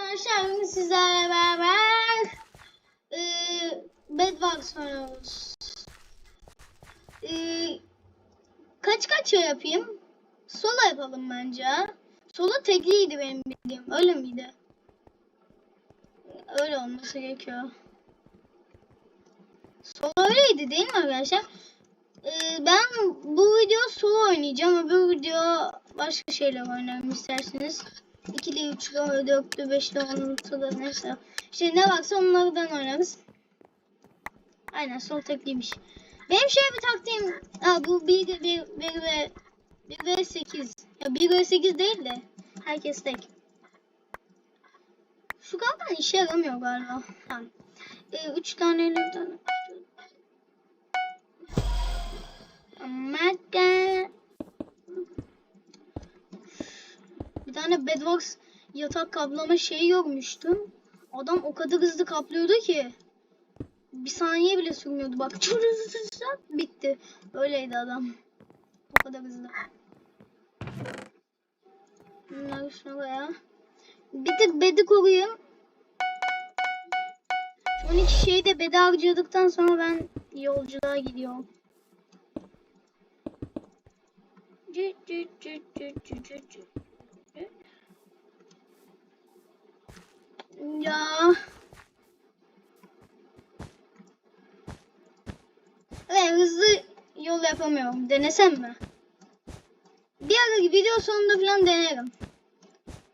arkadaşlar bugün sizlerle beraber e, Bedwars oynuyoruz. E, kaç kaç şey yapayım? Solo yapalım bence. Solo tekliydi benim bildiğim. Öyle miydi? Öyle olması gerekiyor. Solo öyleydi değil mi arkadaşlar? E, ben bu video solo oynayacağım. Öbür video başka şeyler oynarım isterseniz. 2'li, 3'lü, 4'lü, 5'li, 10'lu neyse. İşte ne varsa onlardan oynarız. Aynen sol tekliymiş. Benim şöyle bir taktiğim. Ha, bu 1, 1, 1 ve 1 ve 8. Ya 1 ve 8 değil de herkes tek. Şu kalkan işe yaramıyor galiba. Ha. 3 tane 4 tane. Amerika. Bir tane Bedwars yatak kaplama şeyi görmüştüm. Adam o kadar hızlı kaplıyordu ki bir saniye bile sürmüyordu. Bak çok hızlı bitti. Öyleydi adam. O kadar hızlı. Bunları şuraya. Bir tık bedi koruyayım. Şu 12 şeyi de bedi harcadıktan sonra ben yolculuğa gidiyorum. Cü cü cü cü cü cü Ya. Evet hızlı yol yapamıyorum. Denesem mi? Bir ara video sonunda falan denerim.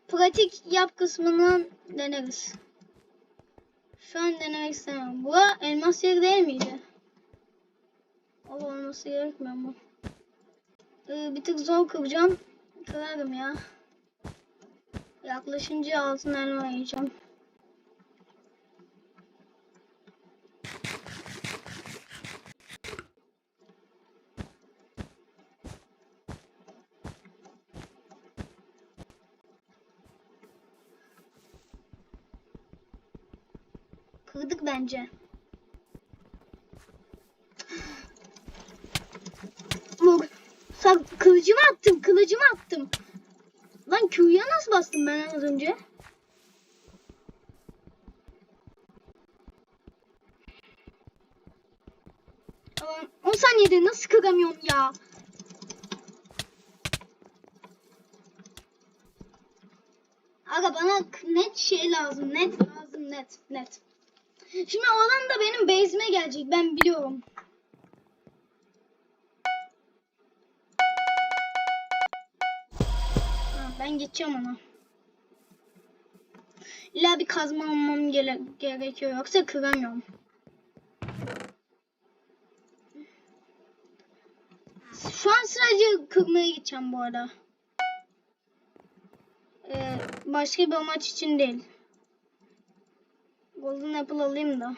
Pratik yap kısmından deneriz. Şu an denemek istemem. Bu elmas yeri değil miydi? O olması gerekmiyor mu? Ee, bir tık zor kıracağım. Kırarım ya. Yaklaşınca altın elma yiyeceğim. Kırdık bence. Vur. Sak kılıcımı attım, kılıcımı attım. Lan Q'ya nasıl bastım ben az önce? Tamam, 10 saniyede nasıl kıramıyorum ya? Aga bana net şey lazım, net lazım, net, net. Şimdi o adam da benim base'ime gelecek, ben biliyorum. Ha, ben geçeceğim ona. İlla bir kazma almam gere gerekiyor yoksa kıramıyorum. Şu an sadece kırmaya gideceğim bu arada. Ee, başka bir amaç için değil. Golden Apple alayım da.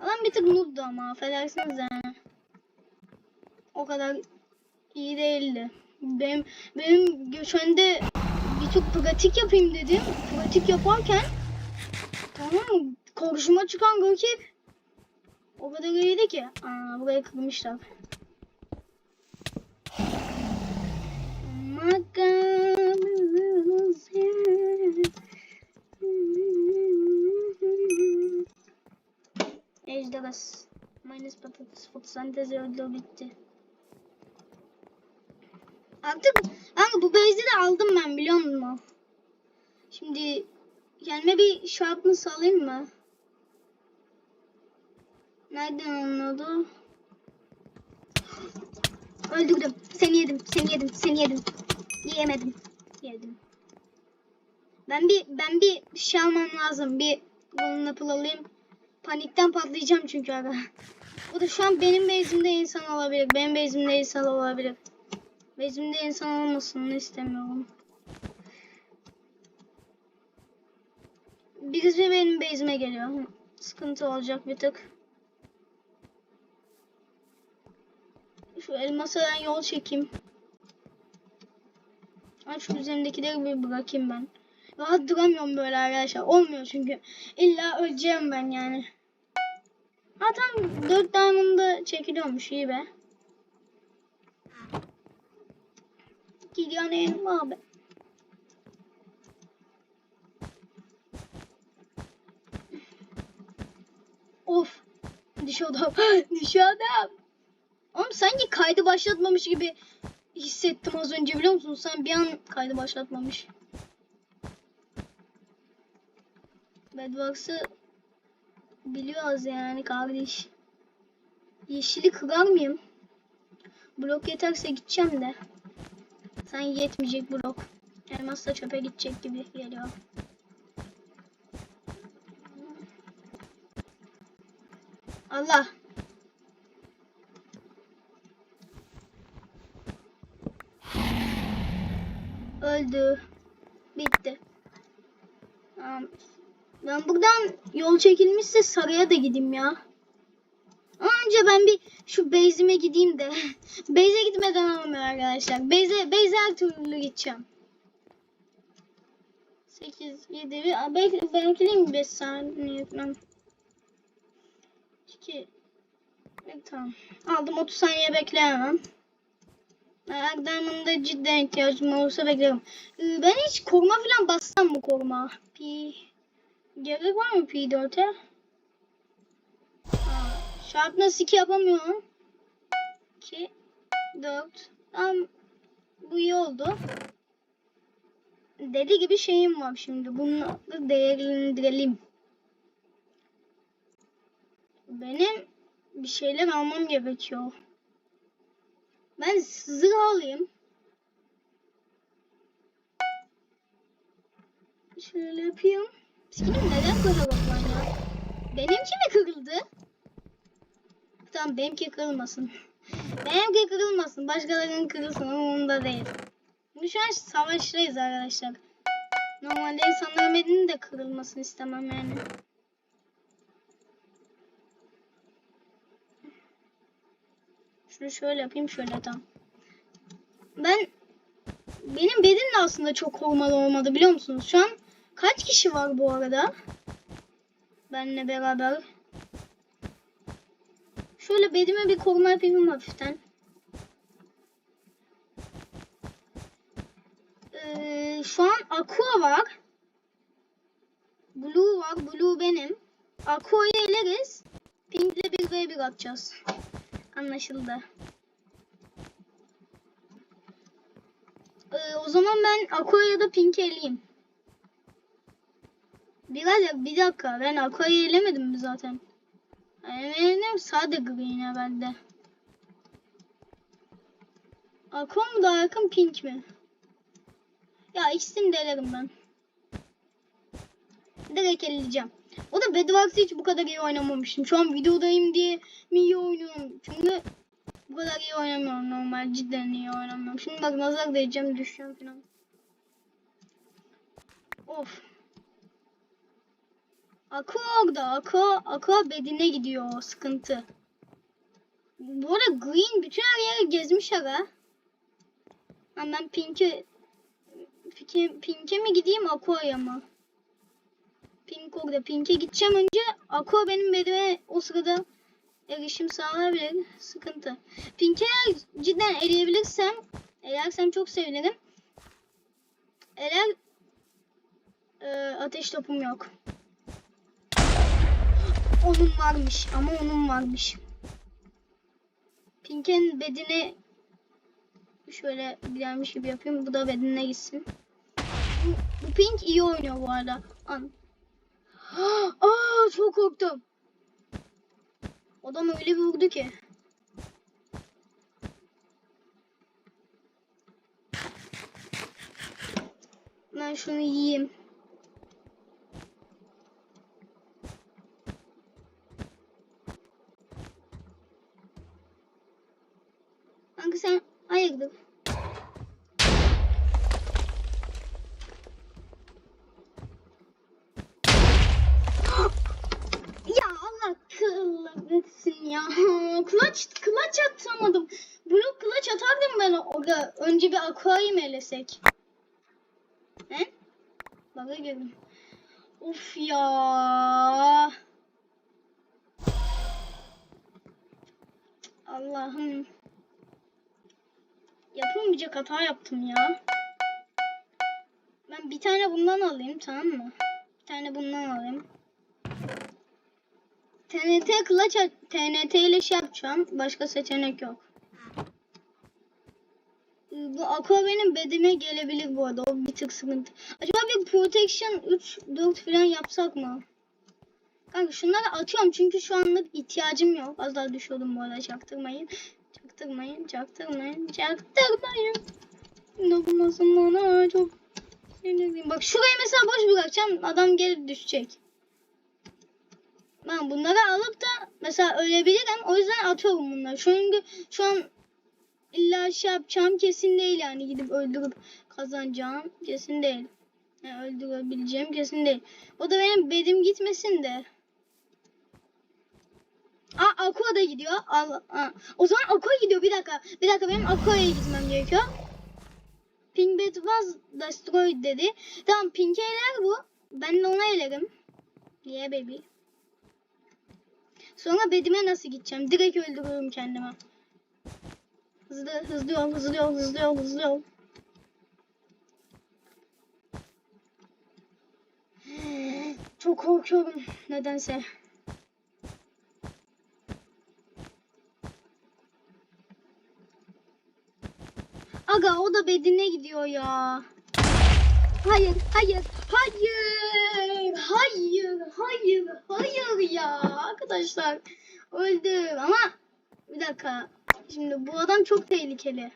Adam bir tık noob'du ama affedersiniz yani. O kadar iyi değildi. Benim benim geçende bir tık pratik yapayım dedim. Pratik yaparken tamam mı? Karşıma çıkan rakip o kadar iyiydi ki. Aa burayı kırmışlar. Ejderhas. Minus patates fotosentezi öldü bitti. Artık kanka bu base'i de aldım ben biliyor musun? Şimdi kendime bir sharpness alayım mı? Nereden anladı? Öldürdüm. Seni yedim. Seni yedim. Seni yedim. Yiyemedim. Yedim. Ben bir ben bir şey almam lazım. Bir golden apple alayım. Panikten patlayacağım çünkü aga. Bu da şu an benim base'imde insan olabilir. Benim base'imde insan olabilir. Base'imde insan olmasını istemiyorum. Birisi benim base'ime geliyor. Sıkıntı olacak bir tık. Şu elmasa ben yol çekeyim. Ay şu üzerimdekileri bir bırakayım ben. Rahat duramıyorum böyle arkadaşlar. Olmuyor çünkü. İlla öleceğim ben yani. Ha tam 4 diamond'da çekiliyormuş iyi be. Gidiyor neyim abi. Of. Diş adam. Diş adam. Oğlum sanki kaydı başlatmamış gibi hissettim az önce biliyor musun? Sen bir an kaydı başlatmamış. Bedbox'ı biliyoruz yani kardeş. Yeşili kırar mıyım? Blok yeterse gideceğim de. Sen yetmeyecek blok. Elmas da çöpe gidecek gibi geliyor. Allah. Öldü. Bitti. Ben buradan yol çekilmişse sarıya da gideyim ya. Önce ben bir şu base'ime gideyim de. base'e gitmeden olmuyor arkadaşlar. Base'e base'e her gideceğim. 8, 7, bir, belki, bekleyeyim 5 saniye etmem. 2, tamam. Aldım 30 saniye bekleyemem. Eğer diamond'a cidden ihtiyacım olursa beklerim. Ee, ben hiç koruma falan bassam mı koruma? P... Gerek var mı P4'e? Sharpness 2 yapamıyorum. 2, 4. Tamam. Bu iyi oldu. Deli gibi şeyim var şimdi. Bunları değerlendirelim. Benim bir şeyler almam gerekiyor. Ben zırh alayım. Şöyle yapayım. Sikim neden böyle bakman ya? Benimki mi kırıldı? Tamam benimki kırılmasın. benimki kırılmasın. Başkalarının kırılsın ama onda değil. Bu şu an savaştayız arkadaşlar. Normalde insanların bedenin de kırılmasını istemem yani. Şunu şöyle yapayım şöyle tam. Ben benim bedin de aslında çok korumalı olmadı biliyor musunuz? Şu an kaç kişi var bu arada? Benle beraber. Şöyle bedime bir koruma yapayım hafiften. Ee, şu an Aqua var. Blue var. Blue benim. Aqua'yı eleriz. Pink'le bir v bir atacağız. Anlaşıldı. Ee, o zaman ben Aqua ya da Pink'i eleyeyim. Birader bir dakika ben Aqua'yı elemedim mi zaten? Eminim sade green herhalde. Aqua mı daha yakın Pink mi? Ya ikisini de elerim ben. Direkt eleyeceğim. O da Bedwars'ı hiç bu kadar iyi oynamamıştım. Şu an videodayım diye mi iyi oynuyorum? Çünkü bu kadar iyi oynamıyorum normal. Cidden iyi oynamıyorum. Şimdi bak nazar değeceğim düşüyorum falan. Of. Aqua orada. Aqua, Aqua bedine gidiyor. Sıkıntı. Bu arada Green bütün her yeri gezmiş aga. Ama ben Pink'e Pink'e mi gideyim Aqua'ya mı? Pink orada. Pink'e gideceğim önce. Aqua benim bedime o sırada erişim sağlayabilir. Sıkıntı. Pink'e cidden eleyebilirsem elersem çok sevinirim. Eğer e, ateş topum yok. Onun varmış ama onun varmış. Pink'in bedini şöyle gelmiş gibi yapayım. Bu da bedenine gitsin. Bu, bu Pink iyi oynuyor bu arada. An. Aa çok korktum. Adam öyle bir vurdu ki. Ben şunu yiyeyim. Kanka sen hayırdır? Ya Allah kahretsin ya. Kulaç, kulaç atamadım. Blok kulaç ben orada. Önce bir mı elesek? He? Baka girdim. Of ya. Allah'ım. Yapılmayacak hata yaptım ya. Ben bir tane bundan alayım tamam mı? Bir tane bundan alayım. TNT kılıç TNT ile şey yapacağım. Başka seçenek yok. Bu aqua benim bedime gelebilir bu arada. O bir tık sıkıntı. Acaba bir protection 3 4 falan yapsak mı? Kanka şunları atıyorum çünkü şu anlık ihtiyacım yok. Az daha düşüyordum bu arada çaktırmayın. Çaktırmayın, çaktırmayın, çaktırmayın. Dokunmasın bana çok sinirliyim. Bak şurayı mesela boş bırakacağım. Adam gelip düşecek. Ben bunları alıp da mesela ölebilirim. O yüzden atıyorum bunları. Çünkü şu an illa şey yapacağım kesin değil yani. Gidip öldürüp kazanacağım kesin değil. Yani öldürebileceğim kesin değil. O da benim bedim gitmesin de. Aa Aqua da gidiyor. Al. O zaman Aqua gidiyor. Bir dakika. Bir dakika benim Aqua'ya gitmem gerekiyor. Pink bed was destroyed dedi. Tamam Pink eyler bu. Ben de ona eylerim. Yeah baby. Sonra bedime nasıl gideceğim? Direkt öldürürüm kendime. Hızlı hızlı yol hızlı yol hızlı yol hızlı yol. Çok korkuyorum nedense. Aga o da bedine gidiyor ya. Hayır, hayır, hayır, hayır, hayır, hayır ya arkadaşlar. Öldüm ama bir dakika. Şimdi bu adam çok tehlikeli.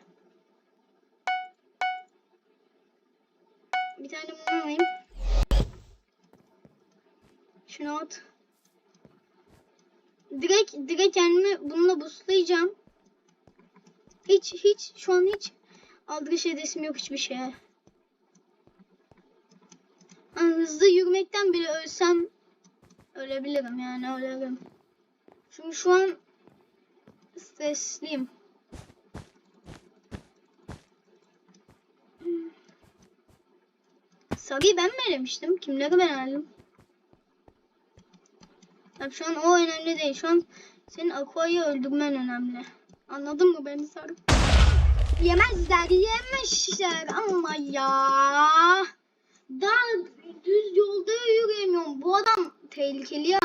Bir tane bunu alayım. Şunu at. Direkt, direkt kendimi bununla buslayacağım. Hiç, hiç, şu an hiç aldırış edesim yok hiçbir şeye. Yani hızlı yürümekten bile ölsem ölebilirim yani ölebilirim. Çünkü şu an stresliyim. Sabi'yi ben mi elemiştim? Kimleri ben eledim? Tabii şu an o önemli değil. Şu an senin Aqua'yı öldürmen önemli. Anladın mı beni Sarı? Yemezler, yemişler ama ya. Daha düz yolda yürüyemiyorum. Bu adam tehlikeli ya.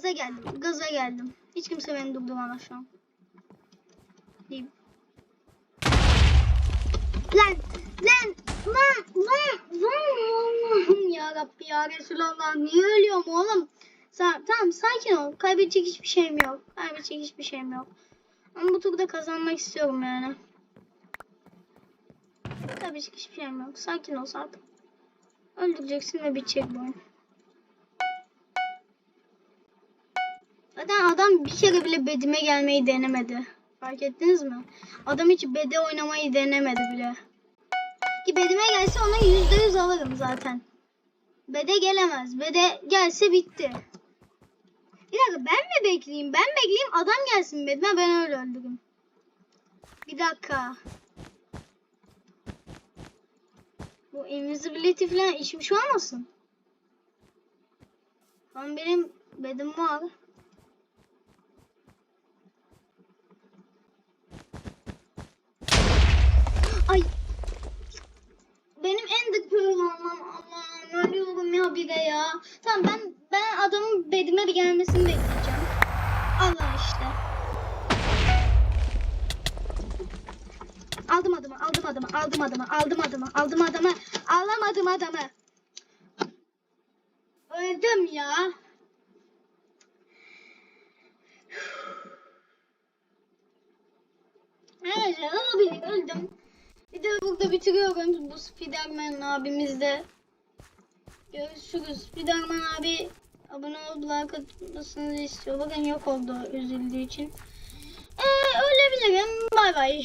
Gaza geldim. Gaza geldim. Hiç kimse beni durduramaz şu an. Diyeyim. Lan lan lan lan lan Allah'ım ya Rabbi ya Resulallah niye ölüyorum oğlum? Sa tamam sakin ol. Kaybedecek hiçbir şeyim yok. Kaybedecek hiçbir şeyim yok. Ama bu turda kazanmak istiyorum yani. Kaybedecek hiçbir şeyim yok. Sakin ol Sarp. Öldüreceksin ve bitecek bu oyun. Zaten adam bir kere bile bedime gelmeyi denemedi. Fark ettiniz mi? Adam hiç bede oynamayı denemedi bile. Ki bedime gelse ona yüzde yüz alırım zaten. Bede gelemez. Bede gelse bitti. Bir dakika ben mi bekleyeyim? Ben bekleyeyim adam gelsin bedime ben öyle öldürürüm. Bir dakika. Bu invisibility falan işmiş olmasın? Lan benim bedim var. Ay. Benim en dık olmam Allah'ım ölüyorum ya bir de ya. Tamam ben ben adamın bedime bir gelmesini bekleyeceğim. Allah işte. Aldım adamı, aldım adamı, aldım adamı, aldım adamı, aldım adamı, alamadım adamı. Öldüm ya. Neyse öldüm. Videoyu burada bitiriyorum. Bu Spiderman abimiz de. Görüşürüz. Spiderman abi abone olup like istiyor. Bakın yok oldu üzüldüğü için. Ee, ölebilirim. Bay bay.